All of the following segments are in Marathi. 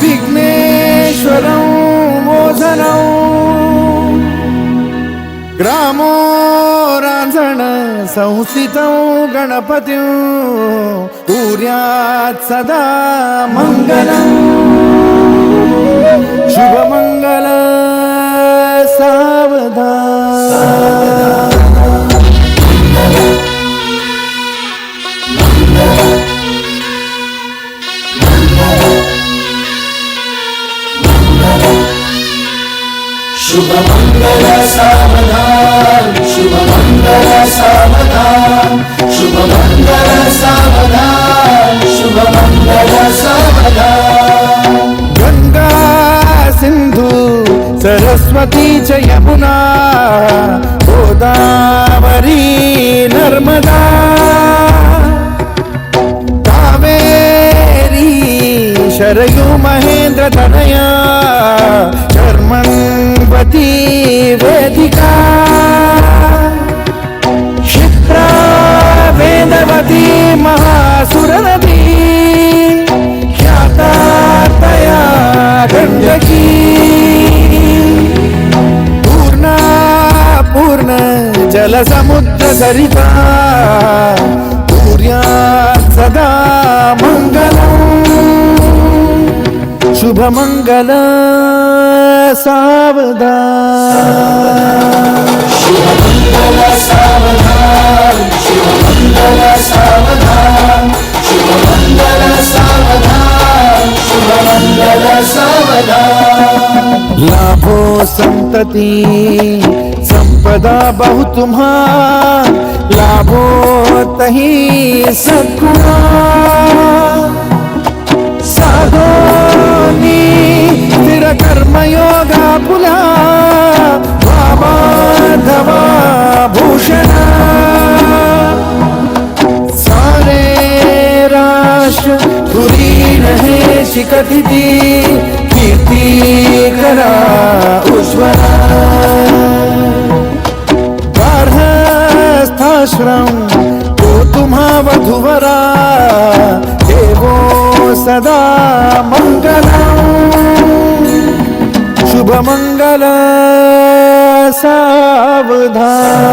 विघ्नेश्वरं मोदनौ ग्रामो रांझण संस्थितं गणपतिं। कुर्यात् सदा मङ्गलम् शुभमङ्गल सावधान। शुभमङ्गल सावधान शुभमङ्गल सावधान शुभमङ्गल सावधान शुभमङ्गल सावधान गंगा सिंधू सरस्वती च यमुना गोदावरी नर्मदा कावेरी शरयू महेंद्र तनया गणपती वेदिका। क्षिप्रा वेदवती महासुरनदी ख्याता तया गण्डकी पूर्णा पूर्ण जलसमुद्र सरिता। कुर्यात् सदा मङ्गलम् शुभमङ्गल सावधान शिवमंगल सावधान शिवमंगल सावधान शिवमंगल सावधान शिवमंगल सावधान लाभो संतति संपदा बहु तुम्हा लाभो तही सद्गुणा स्थिर कर्मयोगा पुला वामाधवा भूषणा. सारे राष्ट्र धुरी रहे शिकटिती कीर्ती करा उज्ज्वला गार्हस्थाश्रम तो तुम्हा वधुवरा. देवो सदा मंगलम सावधान।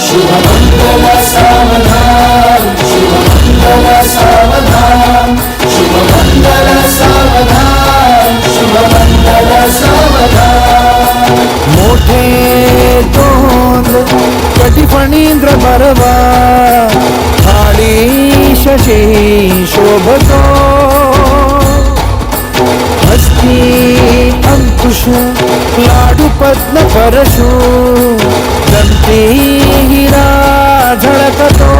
शुभमङ्गल सावधान शुभमङ्गल सावधान शुभमङ्गल सावधान शुभमङ्गल सावधान। मोठे तोंड कटिफणींद्र बरवा खाली शशी शोभतो। అంకుశ లాడు పద్మ పరశు దంతే హిరా ఝళకతో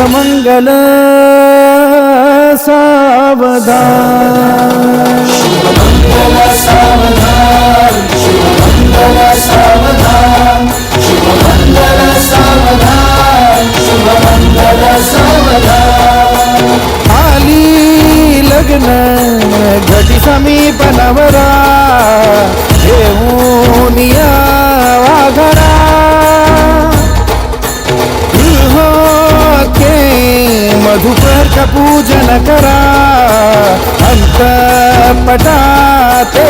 शुभमंगल सावधान। शुभमङ्गल सावधान शुभमङ्गल सावधान शुभमङ्गल सावधान शुभमङ्गल सावधान आली लग्न घटी समीप नवरा घेऊन या वाघरा मधुपर पूजन करा अंतपटा ते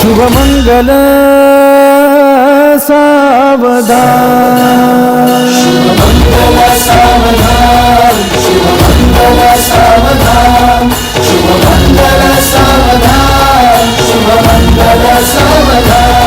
शुभमंगल सावधान। मखमली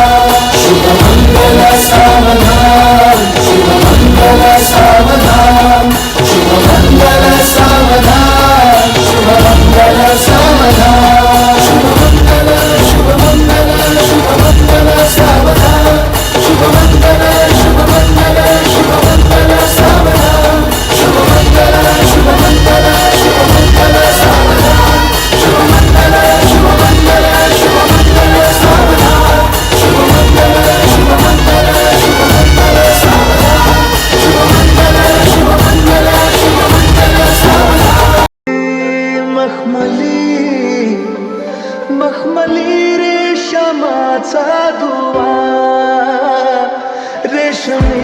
কাঁচা ধোয়া রেশমে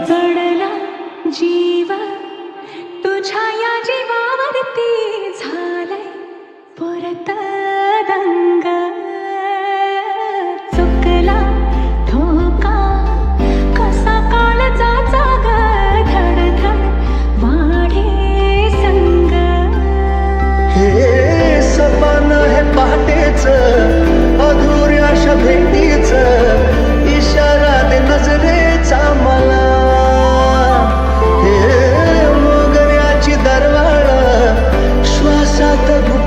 जडला जीव तुझ्या या जीवावरती झालाय परत दंग. चुकला धोका कसा कालचा जाग धडधड वाढे संग. हे सपन हे पहाटेच अधुऱ्याशा भेटीच इशारा दे नजरेचा Até do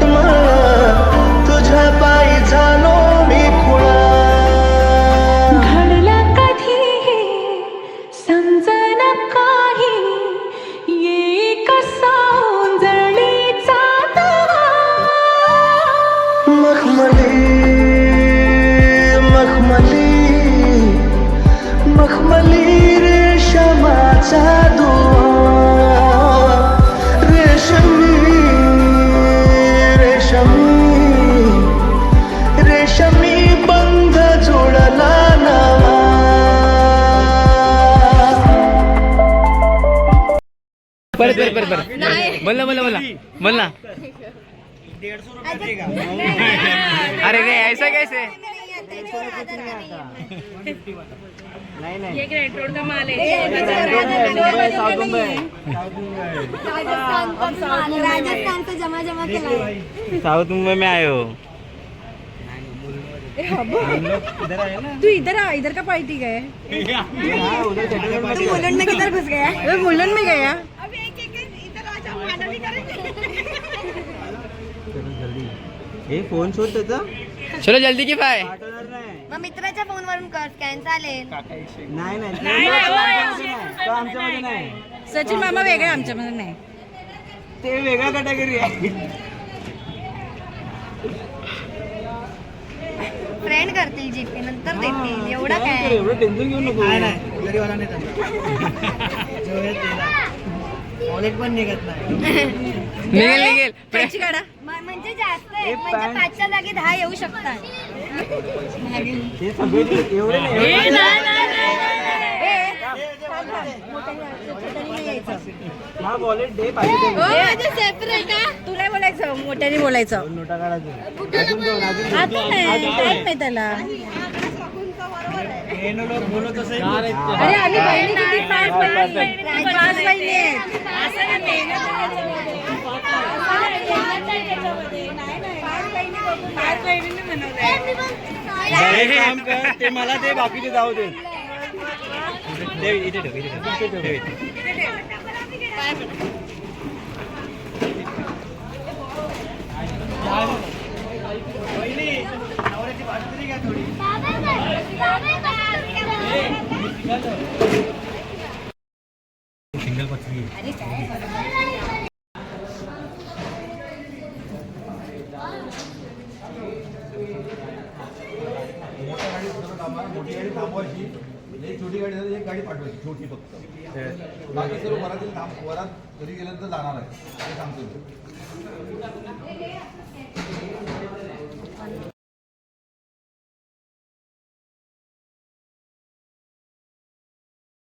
म्हणलं म्हणलं म्हणलं म्हणला अरे रे ऐसा कैसे? राजस्थान से जमा जमा के लाए साउथ मुंबई में आए हो। तू इधर आ इधर का पार्टी गए। तू मुलन में किधर घुस गया? मुलन में गया? फोन शोध त्याचा. चलो जल्दी की पाय मग मित्राच्या फोन वरून कर स्कॅन चालेल. नाही नाही तो आमच्यामध्ये नाही सचिन मामा वेगळा आमच्यामध्ये नाही. ते वेगळा कॅटेगरी आहे. फ्रेंड करतील जीपे नंतर देतील. एवढा काय? एवढं टेन्शन घेऊ नको. निघेल निघेल. त्याची काढा. म्हणजे जास्त आहे. म्हणजे पाचच्या जागी दहा येऊ शकतात. हे सगळे एवढे नाही हा वॉलेट दे पाहिजे सेपरेट तू नाही बोलायचं मोठ्याने बोलायचं. नोटा काढायचं अजून दोन अजून दोन. आता नाही टाइम नाही त्याला. अरे आम्ही बहिणी किती पाच बहिणी पाच बहिणी आहेत. काम कर ते मला ते बाकीचे जाऊ दे इथे ठेव इथे ठेव. ठेव इथे. मोठ्या थांबा मोठी गाडी थांबवायची. एक छोटी गाडी झाली एक गाडी पाठवायची छोटी फक्त. बाकी सर्व वरातील थांब वरात घरी गेल्यानंतर जाणार आहे. ते सांगतो.